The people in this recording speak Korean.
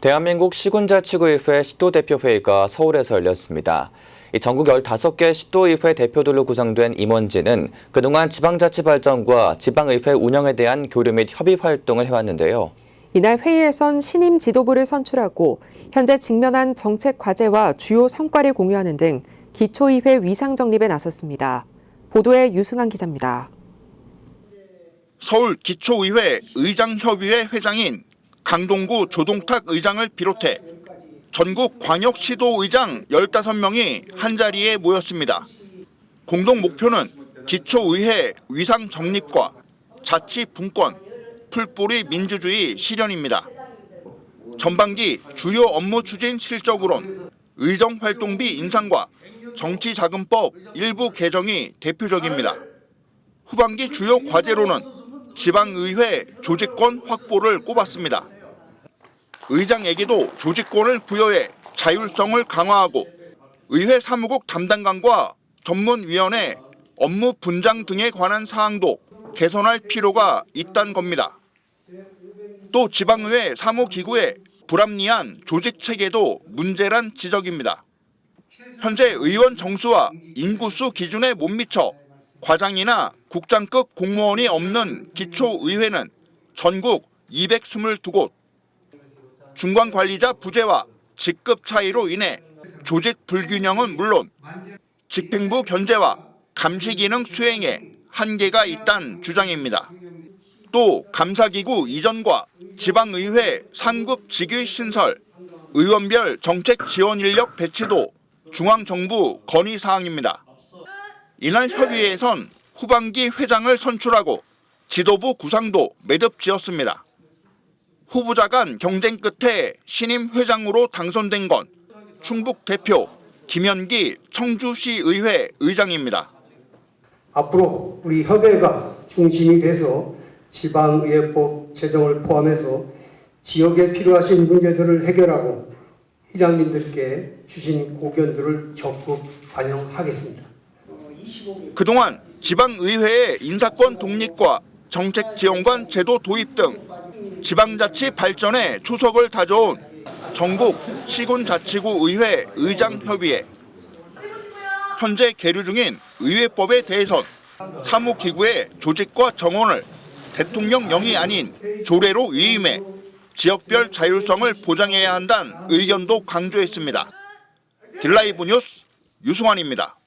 대한민국 시군자치구의회 시도대표회의가 서울에서 열렸습니다. 이 전국 15개 시도의회 대표들로 구성된 임원진은 그동안 지방자치 발전과 지방의회 운영에 대한 교류 및 협의 활동을 해왔는데요. 이날 회의에선 신임 지도부를 선출하고 현재 직면한 정책 과제와 주요 성과를 공유하는 등 기초의회 위상 정립에 나섰습니다. 보도에 유승환 기자입니다. 서울 기초의회 의장협의회 회장인 강동구 조동탁 의장을 비롯해 전국 광역시도의장 15명이 한자리에 모였습니다. 공동 목표는 기초의회 위상 정립과 자치 분권, 풀뿌리 민주주의 실현입니다. 전반기 주요 업무 추진 실적으론 의정 활동비 인상과 정치자금법 일부 개정이 대표적입니다. 후반기 주요 과제로는 지방의회 조직권 확보를 꼽았습니다. 의장에게도 조직권을 부여해 자율성을 강화하고 의회 사무국 담당관과 전문위원회 업무 분장 등에 관한 사항도 개선할 필요가 있다는 겁니다. 또 지방의회 사무기구의 불합리한 조직 체계도 문제란 지적입니다. 현재 의원 정수와 인구수 기준에 못 미쳐 과장이나 국장급 공무원이 없는 기초의회는 전국 222곳, 중간 관리자 부재와 직급 차이로 인해 조직 불균형은 물론 집행부 견제와 감시 기능 수행에 한계가 있다는 주장입니다. 또 감사기구 이전과 지방의회 상급 직위 신설, 의원별 정책 지원 인력 배치도 중앙정부 건의 사항입니다. 이날 협의회에선 후반기 회장을 선출하고 지도부 구상도 매듭 지었습니다. 후보자 간 경쟁 끝에 신임 회장으로 당선된 건 충북 대표 김현기 청주시 의회 의장입니다. 앞으로 우리 협의회가 중심이 돼서 지방의회법 제정을 포함해서 지역에 필요하신 문제들을 해결하고 회장님들께 주신 고견들을 적극 반영하겠습니다. 그동안 지방의회의 인사권 독립과 정책 지원관 제도 도입 등 지방자치 발전에 초석을 다져온 전국 시군자치구 의회 의장협의회 현재 계류 중인 의회법에 대해선 사무기구의 조직과 정원을 대통령령이 아닌 조례로 위임해 지역별 자율성을 보장해야 한다는 의견도 강조했습니다. 딜라이브 뉴스 유승환입니다.